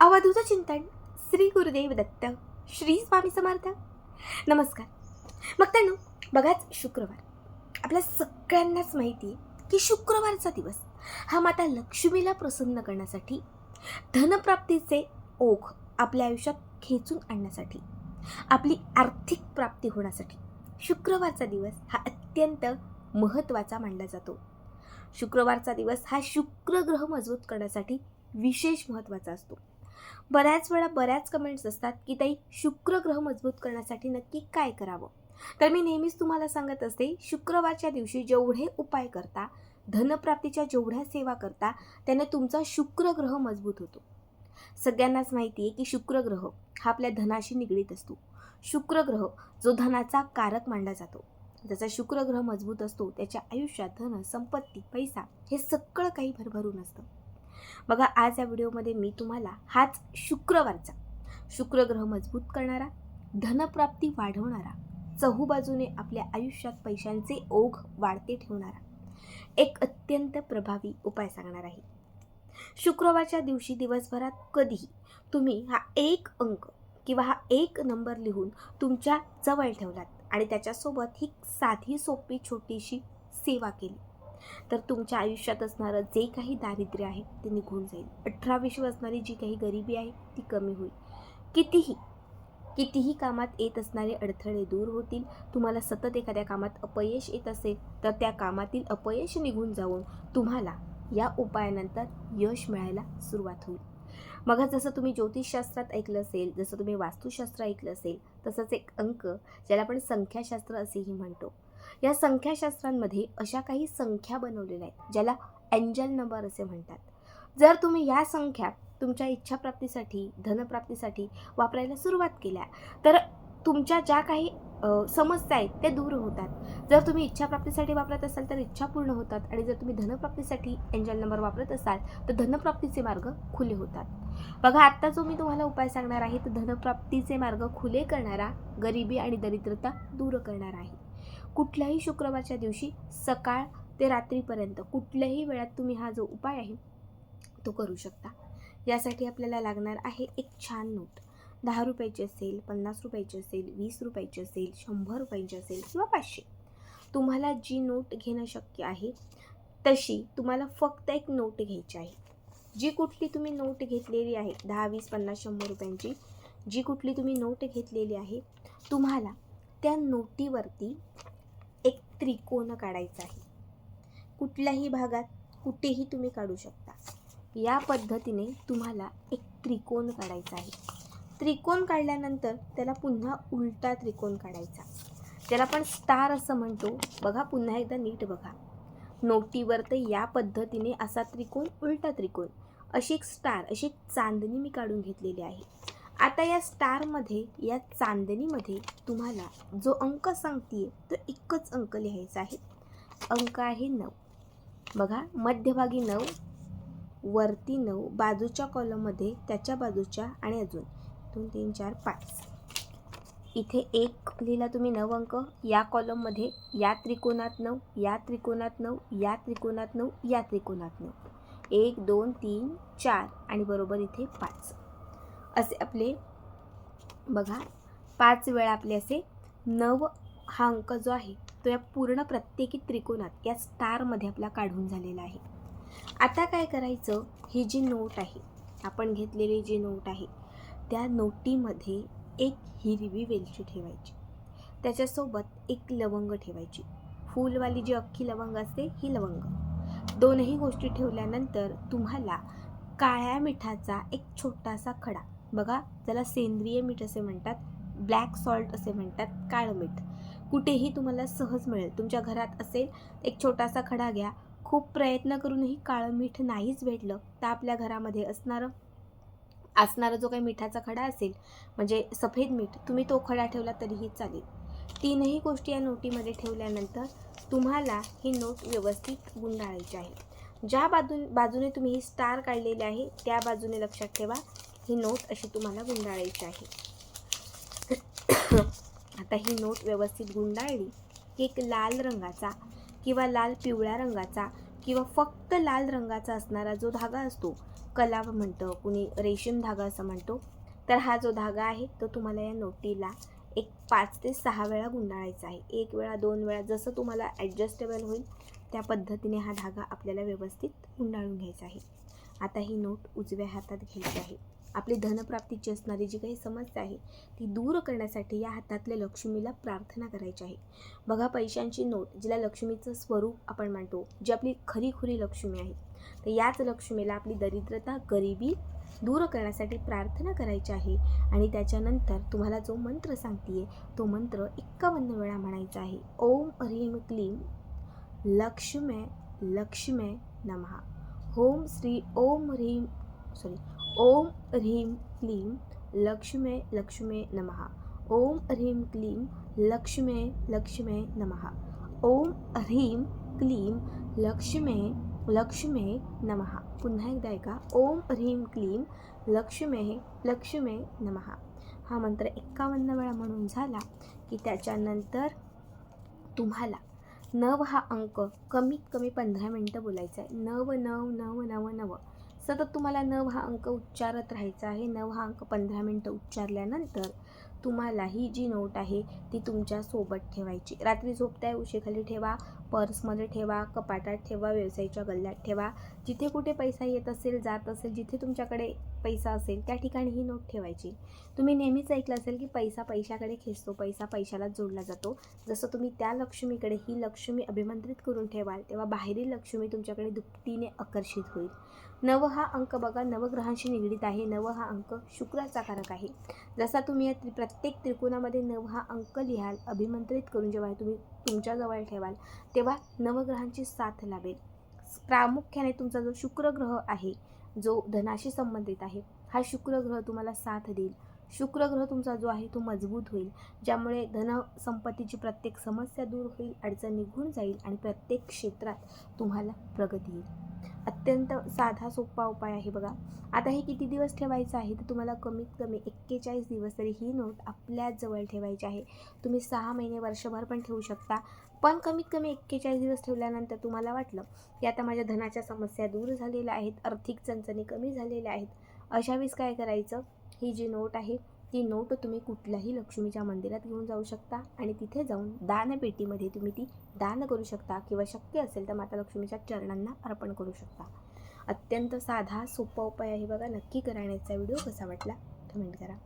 अवधूत चिंतन श्री गुरुदेव दत्त श्री स्वामी समर्थ. नमस्कार. मग त्यानं बघाच शुक्रवार. आपल्या सगळ्यांनाच माहिती आहे की शुक्रवारचा दिवस हा माता लक्ष्मीला प्रसन्न करण्यासाठी धनप्राप्तीचे ओघ आपल्या आयुष्यात खेचून आणण्यासाठी आपली आर्थिक प्राप्ती होण्यासाठी शुक्रवारचा दिवस हा अत्यंत महत्त्वाचा मानला जातो. शुक्रवारचा दिवस हा शुक्र ग्रह मजबूत करण्यासाठी विशेष महत्त्वाचा असतो. बऱ्याच वेळा बऱ्याच कमेंट्स असतात की ताई शुक्र ग्रह मजबूत करण्यासाठी नक्की काय करावं? तर मी नेहमीच तुम्हाला सांगत असते शुक्रवारच्या दिवशी जेवढे उपाय करता धनप्राप्तीच्या जेवढ्या सेवा करता त्याने तुमचा शुक्र ग्रह मजबूत होतो. सगळ्यांनाच माहिती आहे की शुक्र ग्रह हा आपल्या धनाशी निगडीत असतो. शुक्र ग्रह जो धनाचा कारक मानला जातो. ज्याचा शुक्र ग्रह मजबूत असतो त्याच्या आयुष्यात धन संपत्ती पैसा हे सगळं काही भरभरून असतं. बघा आज या व्हिडिओमध्ये मी तुम्हाला हाच शुक्रवारचा शुक्रग्रह मजबूत करणारा धनप्राप्ती वाढवणारा चहूबाजूने आपल्या आयुष्यात पैशांचे ओघ वाढते ठेवणारा एक अत्यंत प्रभावी उपाय सांगणार आहे. शुक्रवारच्या दिवशी दिवसभरात कधीही तुम्ही हा एक अंक किंवा हा एक नंबर लिहून तुमच्या जवळ ठेवलात आणि त्याच्यासोबत ही साधी सोपी छोटीशी सेवा केली. तर तुमच्या आयुष्यात असणारं जे काही दारिद्र्य आहे ते निघून जाईल. अठरा विश्व असणारी जी काही गरिबी आहे ती कमी होईल. कितीही कितीही कामात येत असणारे अडथळे दूर होतील. तुम्हाला सतत एखाद्या कामात अपयश येत असेल तर त्या कामातील अपयश निघून जाऊन तुम्हाला या उपायानंतर यश मिळायला सुरुवात होईल. मग जसं तुम्ही ज्योतिषशास्त्रात ऐकलं असेल जसं तुम्ही वास्तुशास्त्र ऐकलं असेल तसंच एक अंक ज्याला आपण संख्याशास्त्र असेही म्हणतो. या संख्याशास्त्रांमध्ये अशा काही संख्या बनवलेल्या आहेत ज्याला अँजल नंबर असे म्हणतात. जर तुम्ही या संख्या तुमच्या इच्छाप्राप्तीसाठी धनप्राप्तीसाठी वापरायला सुरुवात केल्या तर तुमच्या ज्या काही समस्या आहेत त्या दूर होतात. जर तुम्ही इच्छाप्राप्तीसाठी वापरत असाल तर इच्छा पूर्ण होतात. आणि जर तुम्ही धनप्राप्तीसाठी एंजल नंबर वापरत असाल तर धनप्राप्तीचे मार्ग खुले होतात. बघा आत्ता जो मी तुम्हाला उपाय सांगणार आहे तर धनप्राप्तीचे मार्ग खुले करणारा गरिबी आणि दरिद्रता दूर करणार आहे. कुठल्याही शुक्रवारच्या दिवशी सकाळ ते रात्रीपर्यंत कुठल्याही वेळात तुम्ही हा जो उपाय आहे तो करू शकता. यासाठी आपल्याला लागणार आहे एक छान नोट. दहा रुपयाची असेल पन्नास रुपयाची असेल वीस रुपयाची असेल शंभर रुपयाची असेल किंवा पाचशे. तुम्हाला जी नोट घेणं शक्य आहे तशी तुम्हाला फक्त एक नोट घ्यायची आहे. जी कुठली तुम्ही नोट घेतलेली आहे दहा वीस पन्नास शंभर रुपयांची जी कुठली तुम्ही नोट घेतलेली आहे तुम्हाला त्या नोटीवरती त्रिकोण काढायचा आहे. कुठल्याही भागात कुठेही तुम्ही काढू शकता. या पद्धतीने तुम्हाला एक त्रिकोण काढायचा आहे. त्रिकोण काढल्यानंतर त्याला पुन्हा उलटा त्रिकोण काढायचा. त्याला आपण स्टार असं म्हणतो. बघा पुन्हा एकदा नीट बघा. नोटीवर तर या पद्धतीने असा त्रिकोण उलटा त्रिकोण अशी एक स्टार अशी एक चांदणी मी काढून घेतलेली आहे. आता या स्टारमध्ये या चांदणीमध्ये तुम्हाला जो अंक सांगते तो एकच अंक लिहायचा आहे. अंक आहे नऊ. बघा मध्यभागी नऊ वरती नऊ बाजूच्या कॉलममध्ये त्याच्या बाजूच्या आणि अजून. दोन तीन चार पाच. इथे एक लिहिला तुम्ही नऊ अंक. या कॉलममध्ये या त्रिकोणात नऊ या त्रिकोणात नऊ या त्रिकोणात नऊ या त्रिकोणात नऊ. एक दोन तीन चार आणि बरोबर इथे पाच. असे आपले बघा पाच वेळा आपले असे नव हा अंक जो आहे तो या पूर्ण प्रत्येकी त्रिकोणात या स्टारमध्ये आपला काढून झालेला आहे. आता काय करायचं? ही जी नोट आहे आपण घेतलेली जी नोट आहे त्या नोटीमध्ये एक हिरवी वेलची ठेवायची. त्याच्यासोबत एक लवंग ठेवायची. फूलवाली जी अख्खी लवंग असते ही लवंग. दोनही गोष्टी ठेवल्यानंतर तुम्हाला काळ्या मिठाचा एक छोटासा खडा बघा त्याला सेंद्रिय मीठ असे म्हणतात ब्लॅक सॉल्ट असे म्हणतात काळं मीठ. कुठेही तुम्हाला सहज मिळेल. तुमच्या घरात असेल एक छोटासा खडा घ्या. खूप प्रयत्न करूनही काळं मीठ नाहीच भेटलं तर आपल्या घरामध्ये असणारं असणारा जो काही मिठाचा खडा असेल म्हणजे सफेद मीठ तुम्ही तो खडा ठेवला तरीही चालेल. तीनही गोष्टी या नोटीमध्ये ठेवल्यानंतर तुम्हाला ही नोट व्यवस्थित गुंडाळायची आहे. ज्या बाजू बाजूने तुम्ही ही स्टार काढलेली आहे त्या बाजूने लक्षात ठेवा. ही नोट अशी तुम्हाला गुंडाळायची आहे. आता ही नोट व्यवस्थित गुंडाळली की एक लाल रंगाचा किंवा लाल पिवळ्या रंगाचा किंवा फक्त लाल रंगाचा असणारा जो धागा असतो कलाव म्हणतं कुणी रेशीम धागा असं म्हणतो तर हा जो धागा आहे तो तुम्हाला या नोटीला एक पाच ते सहा वेळा गुंडाळायचा आहे. एक वेळा दोन वेळा जसं तुम्हाला ॲडजस्टेबल होईल त्या पद्धतीने हा धागा आपल्याला व्यवस्थित गुंडाळून घ्यायचा आहे. आता ही नोट उजव्या हातात घ्यायची आहे. आपली धनप्राप्तीची असणारी जी काही समस्या आहे ती दूर करण्यासाठी या हातातल्या लक्ष्मीला प्रार्थना करायची आहे. बघा पैशांची नोट जिला लक्ष्मीचं स्वरूप आपण मांडतो जी आपली खरीखुरी लक्ष्मी आहे. तर याच लक्ष्मीला आपली दरिद्रता गरिबी दूर करण्यासाठी प्रार्थना करायची आहे आणि त्याच्यानंतर तुम्हाला जो मंत्र सांगते तो मंत्र एक्कावन्न वेळा म्हणायचा आहे. ओम ह्रीम क्लीम लक्ष्मे लक्ष्मे नमः. होम श्री ओम ह्रीम सॉरी ओम ह्रीं क्लीं लक्ष्मे लक्ष्मे नमः। ओम ह्रीं क्लीं लक्ष्मे लक्ष्मे नमः। ओम ह्रीं क्लीं लक्ष्मे लक्ष्मे नमः। पुन्हा एकदा ऐका। ओम ह्रीं क्लीं लक्ष्मे लक्ष्मे नमः। हा मंत्र एक्कावन्न वेळा म्हणून झाला की त्याच्यानंतर तुम्हाला नव हा अंक कमीत कमी पंधरा मिनटं बोलायचा आहे नव नव नव नव नव. सतत तुम्हाला नव हा अंक उच्चारत राहायचा आहे. नव हा अंक पंधरा मिनटं उच्चारल्यानंतर तुम्हाला ही जी नोट आहे ती तुमच्यासोबत ठेवायची. रात्री झोपताय उशीखाली ठेवा पर्समध्ये ठेवा कपाटात ठेवा व्यवसायाच्या गल्ल्यात ठेवा. जिथे कुठे पैसा येत असेल जात असेल जिथे तुमच्याकडे पैसा असेल त्या ठिकाणी ही नोट ठेवायची. तुम्ही नेहमीच ऐकलं असेल की पैसा पैशाकडे खेचतो पैसा पैशाला जोडला जातो. जसं तुम्ही त्या लक्ष्मीकडे ही लक्ष्मी अभिमंत्रित करून ठेवाल तेव्हा बाहेरील लक्ष्मी तुमच्याकडे दुपटीने आकर्षित होईल. नव हा अंक बघा नवग्रहांशी निगडीत आहे. नव हा अंक शुक्राचा कारक आहे. जसा तुम्ही या त्रि प्रत्येक त्रिकोणामध्ये नव हा अंक लिहाल अभिमंत्रित करून जेव्हा तुम्ही तुमच्याजवळ ठेवाल तेव्हा नवग्रहांची साथ लाभेल. प्रामुख्याने तुमचा जो शुक्रग्रह आहे जो धनाशी संबंधित आहे हा शुक्रग्रह तुम्हाला साथ देईल. शुक्रग्रह तुमचा जो आहे तो मजबूत होईल ज्यामुळे धनसंपत्तीची प्रत्येक समस्या दूर होईल अडचण निघून जाईल आणि प्रत्येक क्षेत्रात तुम्हाला प्रगती येईल. अत्यंत साधा सोपा उपाय आहे बघा. आता हे किती दिवस ठेवायचं आहे? तर तुम्हाला कमीत कमी एक्केचाळीस दिवस तरी ही नोट आपल्याच जवळ ठेवायची आहे. तुम्ही सहा महिने वर्षभर पण ठेवू शकता. पण कमीत कमी एक्केचाळीस दिवस ठेवल्यानंतर तुम्हाला वाटलं की आता माझ्या धनाच्या समस्या दूर झालेल्या आहेत आर्थिक चणचणी कमी झालेल्या आहेत. अशावेळीस काय करायचं? ही जी नोट आहे ती नोट तुम्ही कुठल्याही लक्ष्मीच्या मंदिरात घेऊन जाऊ शकता आणि तिथे जाऊन दानपेटीमध्ये तुम्ही ती दान करू शकता किंवा शक्य असेल तर माता लक्ष्मीच्या चरणांना अर्पण करू शकता. अत्यंत साधा सोपा उपाय आहे बघा नक्की करण्याचा व्हिडिओ कसा वाटला कमेंट करा.